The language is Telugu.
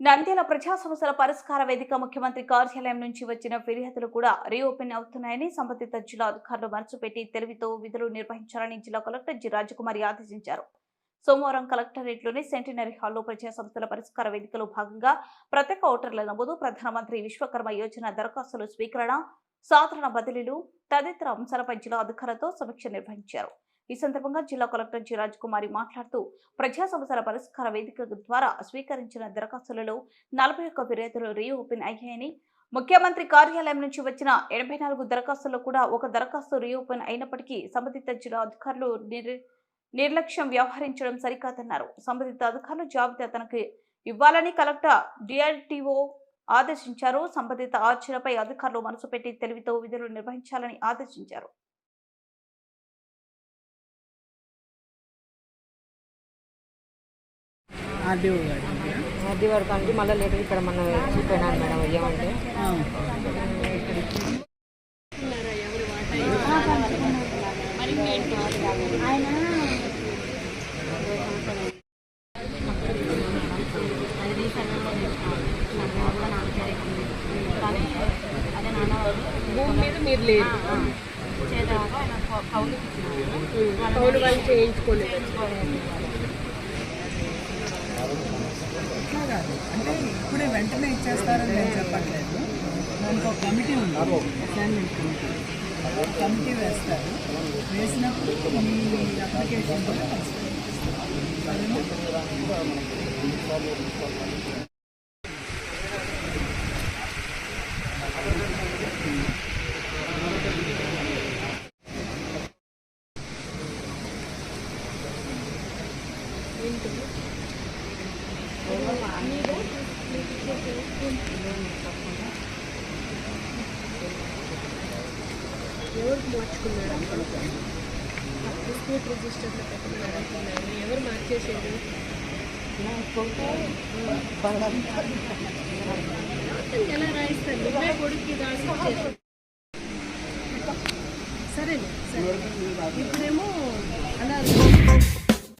నంద్యాల ప్రజా సమస్యల పరిష్కార వేదిక ముఖ్యమంత్రి కార్యాలయం నుంచి వచ్చిన ఫిర్యాదులు కూడా రీఓపెన్ అవుతున్నాయని సంబంధిత జిల్లా అధికారులు మనసు పెట్టి తెలివితో విధులు నిర్వహించాలని జిల్లా కలెక్టర్ జి రాజకుమారి ఆదేశించారు. సోమవారం కలెక్టరేట్లోని సెంటినరీ హాల్లో ప్రజా సంస్థల పరిష్కార వేదికలో భాగంగా ప్రత్యేక ఓటర్ల నమోదు ప్రధానమంత్రి విశ్వకర్మ యోజన దరఖాస్తుల స్వీకరణ సాధారణ బదిలీలు తదితర అంశాలపై జిల్లా అధికారులతో సమీక్ష నిర్వహించారు. ఈ సందర్భంగా జిల్లా కలెక్టర్ జి. రాజకుమారి మాట్లాడుతూ ప్రజా సమస్యల పరిష్కార వేదిక ద్వారా స్వీకరించిన దరఖాస్తులలో నలభై ఒక్క ఫిర్యాదులు రీఓపెన్ అయ్యాయని ముఖ్యమంత్రి కార్యాలయం నుంచి వచ్చిన ఎనభై నాలుగు దరఖాస్తుల్లో కూడా ఒక దరఖాస్తు రీఓపెన్ అయినప్పటికీ సంబంధిత జిల్లా అధికారులు నిర్- నిర్లక్ష్యం వ్యవహరించడం సరికాదన్నారు. సంబంధిత అధికారులు జాబితా తనకు ఇవ్వాలని కలెక్టర్ డిఆర్టీఓ ఆదేశించారు. సంబంధిత ఆర్చనపై అధికారులు మనసు పెట్టి తెలివితో విధులు నిర్వహించాలని ఆదేశించారు. ఆర్డీఓ గారు అంటే మళ్ళీ లేటర్ ఇక్కడ మన చూపెనాను మేడం ఏమంటే భూమి మీద మీరు లేరు. కౌలు వాళ్ళు చేయించుకోలేదు అట్లా కాదు. అంటే ఇప్పుడే వెంటనే ఇచ్చేస్తారని నేను చెప్పట్లేదు. దానికి ఒక కమిటీ ఉంది. Assignment committee. కమిటీ వేస్తారు. వేసినప్పుడు మీ అప్లికేషన్ కూడా పరిశీలిస్తారు. ఎవరు మార్చుకున్నారు? డిస్ప్యూట్ రిజిస్టర్లో పెట్టుకున్నారు అంటున్నారు ఎవరు మార్చేసేది ఎలా రాయిస్తారు నువ్వే కొడుక్కి రాసి సరేలే సరే ఇప్పుడేమో అలా